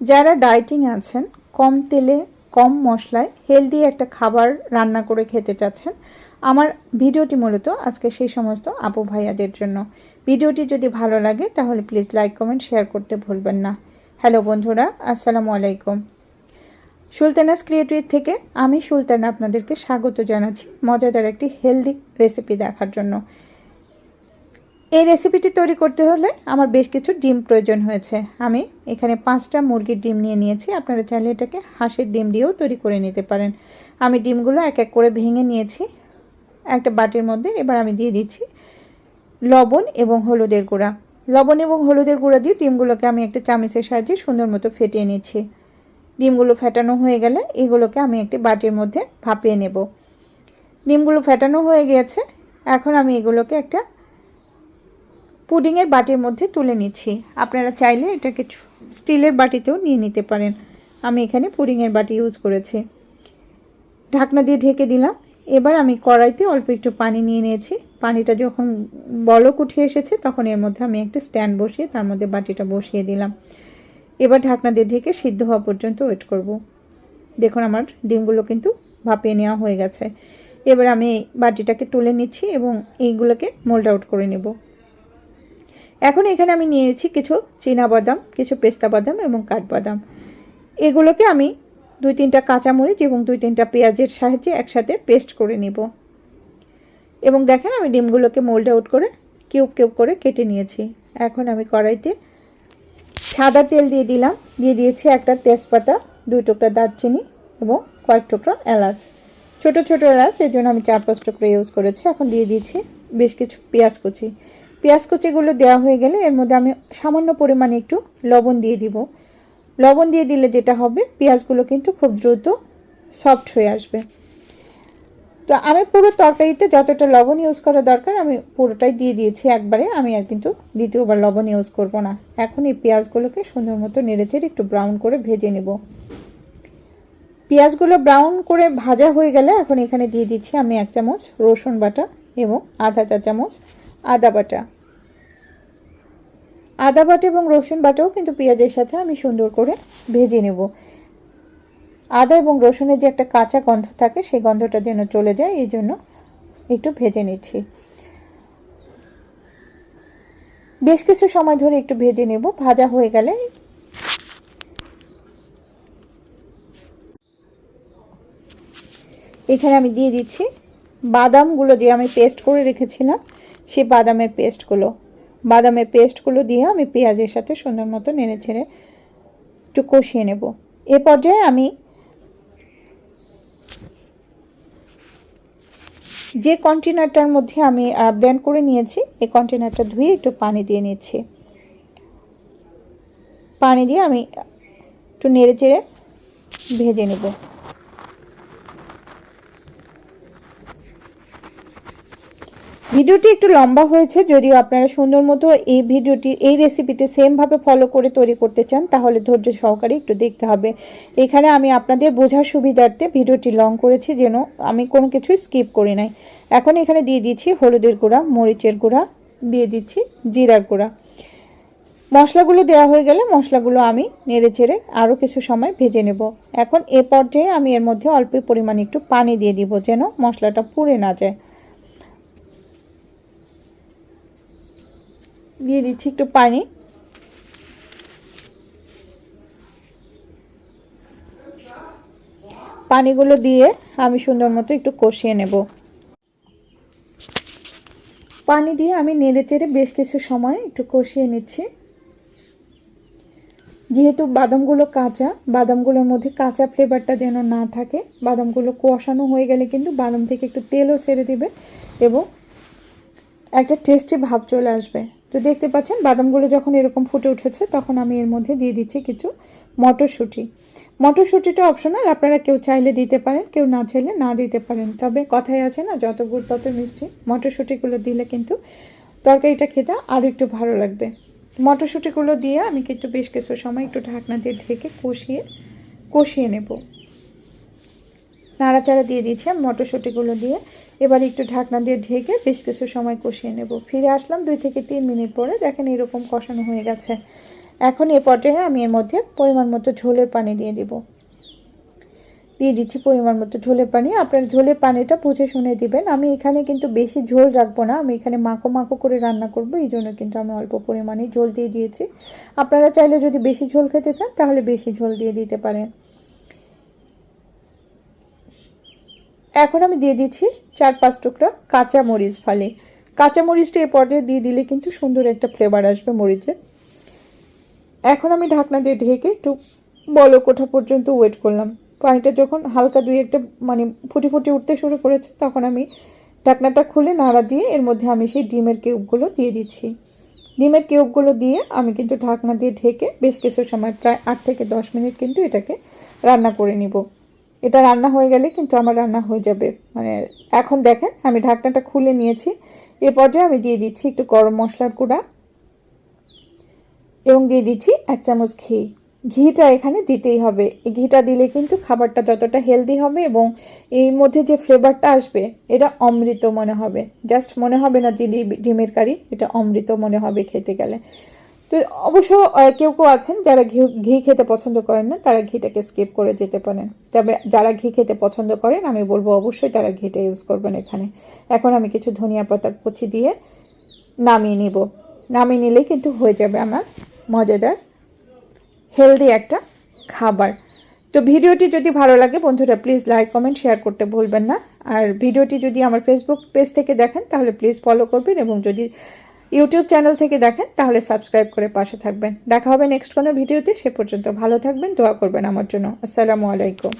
যারা ডায়েটিং আছেন, কম তেলে, কম মশলায় হেলদি একটা খাবার রান্না করে খেতে চাচ্ছেন, আমার ভিডিওটি মূলত আজকে সেই সমস্ত আপু ভাইয়াদের জন্য। ভিডিওটি যদি ভালো লাগে, তাহলে প্লিজ লাইক, কমেন্ট, শেয়ার করতে ভুলবেন না। হ্যালো বন্ধুরা, আসসালামু আলাইকুম। সুলতানাস ক্রিয়েটিভ থেকে আমি সুলতানা আপনাদেরকে স্বাগত জানাচ্ছি মজাদার একটি হেলদি রেসিপি দেখার জন্য। এই রেসিপিটি তৈরি করতে হলে আমার বেশ কিছু ডিম প্রয়োজন হয়েছে। আমি এখানে পাঁচটা মুরগির ডিম নিয়ে নিয়েছি। আপনারা চাইলে এটাকে হাঁসের ডিম দিয়েও তৈরি করে নিতে পারেন। আমি ডিমগুলো এক এক করে ভেঙে নিয়েছি। একটা বাটির মধ্যে এবার আমি দিয়ে দিচ্ছি লবণ এবং হলুদের গুঁড়া। লবণ এবং হলুদের গুঁড়া দিয়ে ডিমগুলোকে আমি একটা চামচের সাহায্যে সুন্দর মতো ফেটিয়ে নিচ্ছি। ডিমগুলো ফেটানো হয়ে গেলে এগুলোকে আমি একটি বাটির মধ্যে ভাপিয়ে নেব। ডিমগুলো ফেটানো হয়ে গিয়েছে এখন আমি এগুলোকে একটা পুডিংয়ের বাটির মধ্যে তুলে নিচ্ছি। আপনারা চাইলে এটাকে স্টিলের বাটিতেও নিয়ে নিতে পারেন। আমি এখানে পুডিংয়ের বাটি ইউজ করেছি। ঢাকনা দিয়ে ঢেকে দিলাম। এবার আমি কড়াইতে অল্প একটু পানি নিয়ে নিয়েছি। পানিটা যখন বলক উঠে এসেছে, তখন এর মধ্যে আমি একটা স্ট্যান্ড বসিয়ে তার মধ্যে বাটিটা বসিয়ে দিলাম। এবার ঢাকনা দিয়ে ঢেকে সিদ্ধ হওয়া পর্যন্ত ওয়েট করব। দেখুন, আমার ডিমগুলো কিন্তু ভাপিয়ে নেওয়া হয়ে গেছে। এবার আমি বাটিটাকে তুলে নিচ্ছি এবং এইগুলোকে মোল্ড আউট করে নেব। এখন এখানে আমি নিয়েছি কিছু বাদাম, কিছু পেস্তা বাদাম এবং কাঠবাদাম এগুলোকে আমি দুই তিনটা কাঁচামরিচ এবং দুই তিনটা পেঁয়াজের সাহায্যে একসাথে পেস্ট করে নিব। এবং দেখেন আমি ডিমগুলোকে মোল্ড আউট করে কিউব কিউব করে কেটে নিয়েছি। এখন আমি কড়াইতে সাদা তেল দিয়ে দিলাম। দিয়ে দিয়েছি একটা তেজপাতা, দুই টুকরা দারচিনি এবং কয়েক টুকরা এলাচ। ছোট ছোট এলাচ, এর জন্য আমি চার পাঁচ টুকরো ইউজ করেছি। এখন দিয়ে দিয়েছি বেশ কিছু পেঁয়াজ কুচি। পেঁয়াজ কুচিগুলো দেওয়া হয়ে গেলে এর মধ্যে আমি সামান্য পরিমাণে একটু লবণ দিয়ে দিব। লবণ দিয়ে দিলে যেটা হবে, পেঁয়াজগুলো কিন্তু খুব দ্রুত সফট হয়ে আসবে। তো আমি পুরো তরকারিতে যতটা লবণ ইউজ করা দরকার, আমি পুরোটাই দিয়ে দিয়েছি। একবারে আমি আর কিন্তু দ্বিতীয়বার লবণ ইউজ করব না। এখন এই পেঁয়াজগুলোকে সুন্দর মতো নেড়েচেড়ে একটু ব্রাউন করে ভেজে নেব। পেঁয়াজগুলো ব্রাউন করে ভাজা হয়ে গেলে এখন এখানে দিয়ে দিচ্ছি আমি এক চামচ রসুন বাটা এবং আধা চা চামচ আদা বাটা। আদা বাটা এবং রসুন বাটাও কিন্তু পেঁয়াজের সাথে আমি সুন্দর করে ভেজে নেব। আদা এবং রসুনের যে একটা কাঁচা গন্ধ থাকে, সেই গন্ধটা যেন চলে যায়, এই জন্য একটু ভেজে নিচ্ছি। বেশ কিছু সময় ধরে একটু ভেজে নেব, ভাজা হয়ে গেলে। এখানে আমি দিয়ে দিচ্ছি বাদামগুলো দিয়ে আমি পেস্ট করে রেখেছিলাম, সেই বাদামের পেস্টগুলো বাদামের পেস্টগুলো দিয়ে আমি পেঁয়াজের সাথে সুন্দর মতো নেড়ে ছেড়ে একটু কষিয়ে নেব। এ পর্যায়ে আমি যে কন্টেনারটার মধ্যে আমি ব্যান্ড করে নিয়েছি, এই কন্টেনারটা ধুয়ে একটু পানি দিয়ে নিচ্ছি। পানি দিয়ে আমি একটু নেড়ে চেড়ে ভেজে নেব। ভিডিওটি একটু লম্বা হয়েছে, যদিও আপনারা সুন্দর মতো এই ভিডিওটি এই রেসিপিটি সেমভাবে ফলো করে তৈরি করতে চান, তাহলে ধৈর্য সহকারে একটু দেখতে হবে। এখানে আমি আপনাদের বোঝার সুবিধার্থে ভিডিওটি লং করেছি, যেন আমি কোনো কিছুই স্কিপ করি নাই। এখন এখানে দিয়ে দিচ্ছি হলুদের গুঁড়া, মরিচের গুঁড়া, দিয়ে দিচ্ছি জিরার গুঁড়া। মশলাগুলো দেওয়া হয়ে গেলে মশলাগুলো আমি নেড়ে চেড়ে আরও কিছু সময় ভেজে নেব। এখন এ পর্যায়ে আমি এর মধ্যে অল্প পরিমাণে একটু পানি দিয়ে দিব, যেন মশলাটা পুড়ে না যায়। দিয়ে দিচ্ছি একটু পানি। পানিগুলো দিয়ে আমি সুন্দর মতো একটু কষিয়ে নেব। পানি দিয়ে আমি নেড়ে চেড়ে বেশ কিছু সময় একটু কষিয়ে নিচ্ছি। যেহেতু বাদামগুলো কাঁচা, বাদামগুলোর মধ্যে কাঁচা ফ্লেভারটা যেন না থাকে, বাদামগুলো কষানো হয়ে গেলে কিন্তু বাদাম থেকে একটু তেলও ছেড়ে দিবে এবং একটা টেস্টি ভাব চলে আসবে। তো দেখতে পাচ্ছেন, বাদামগুলো যখন এরকম ফুটে উঠেছে, তখন আমি এর মধ্যে দিয়ে দিচ্ছি কিছু মটরশুঁটি। মটরশুঁটিটা অপশনাল আপনারা কেউ চাইলে দিতে পারেন, কেউ না চাইলে না দিতে পারেন। তবে কথাই আছে না, যত গুড় তত মিষ্টি। মটরশুঁটিগুলো দিলে কিন্তু তরকারিটা খেতে আরও একটু ভালো লাগবে। মটরশুঁটিগুলো দিয়ে আমি কিন্তু বেশ কিছু সময় একটু ঢাকনা দিয়ে ঢেকে কষিয়ে কষিয়ে নেব। নাড়াচাড়া দিয়ে দিয়েছি মটরশুঁটিগুলো দিয়ে। এবার একটু ঢাকনা দিয়ে ঢেকে বেশ কিছু সময় কষিয়ে নেব। ফিরে আসলাম দুই থেকে তিন মিনিট পরে। দেখেন এরকম কষানো হয়ে গেছে। এখন এ পর্যায়ে আমি এর মধ্যে পরিমাণ মতো ঝোলের পানি দিয়ে দিব। দিয়ে দিচ্ছি পরিমাণ মতো ঝোলের পানি। আপনার ঝোলের পানিটা বুঝে শুনে দিবেন। আমি এখানে কিন্তু বেশি ঝোল রাখব না। আমি এখানে মাখো মাখো করে রান্না করব। এই জন্য কিন্তু আমি অল্প পরিমাণে ঝোল দিয়ে দিয়েছি। আপনারা চাইলে যদি বেশি ঝোল খেতে চান, তাহলে বেশি ঝোল দিয়ে দিতে পারেন। এখন আমি দিয়ে দিচ্ছি চার পাঁচ টুকরা কাঁচা মরিচ ফালি। কাঁচা মরিচটা এ পর্যায়ে দিয়ে দিলে কিন্তু সুন্দর একটা ফ্লেভার আসবে মরিচের। এখন আমি ঢাকনা দিয়ে ঢেকে একটু বলক কোঠা পর্যন্ত ওয়েট করলাম। পানিটা যখন হালকা দুই একটা মানে ফুটি ফুটি উঠতে শুরু করেছে, তখন আমি ঢাকনাটা খুলে নাড়া দিয়ে এর মধ্যে আমি সেই ডিমের কিউবগুলো দিয়ে দিচ্ছি। ডিমের কিউবগুলো দিয়ে আমি কিন্তু ঢাকনা দিয়ে ঢেকে বেশ কিছু সময়, প্রায় আট থেকে দশ মিনিট কিন্তু এটাকে রান্না করে নিব। এটা রান্না হয়ে গেলে কিন্তু আমার রান্না হয়ে যাবে। মানে এখন দেখেন, আমি ঢাকনাটা খুলে নিয়েছি। এ পর্যায়ে আমি দিয়ে দিচ্ছি একটু গরম মশলার গুঁড়া এবং দিয়ে দিচ্ছি এক চামচ ঘি। ঘিটা এখানে দিতেই হবে। এই ঘিটা দিলে কিন্তু খাবারটা যতটা হেলদি হবে এবং এর মধ্যে যে ফ্লেভারটা আসবে, এটা অমৃত মনে হবে। জাস্ট মনে হবে না যে ডিম- ডিমের কারি, এটা অমৃত মনে হবে খেতে গেলে। তো অবশ্য কেউ কেউ আছেন যারা ঘি ঘি খেতে পছন্দ করেন না, তারা ঘিটাকে স্কিপ করে যেতে পারেন। তবে যারা ঘি খেতে পছন্দ করেন, আমি বলব অবশ্যই তারা ঘিটা ইউজ করবেন এখানে। এখন আমি কিছু ধনিয়া পাতা কুচি দিয়ে নামিয়ে নিব। নামিয়ে নিলেই কিন্তু হয়ে যাবে আমার মজাদার হেলদি একটা খাবার। তো ভিডিওটি যদি ভালো লাগে, বন্ধুরা প্লিজ লাইক কমেন্ট শেয়ার করতে ভুলবেন না। আর ভিডিওটি যদি আমার ফেসবুক পেজ থেকে দেখেন, তাহলে প্লিজ ফলো করবেন এবং যদি ইউটিউব চ্যানেল থেকে দেখেন, তাহলে সাবস্ক্রাইব করে পাশে থাকবেন। দেখা হবে নেক্সট কোনো ভিডিওতে, সে পর্যন্ত ভালো থাকবেন, দোয়া করবেন আমার জন্য। আসসালামু আলাইকুম।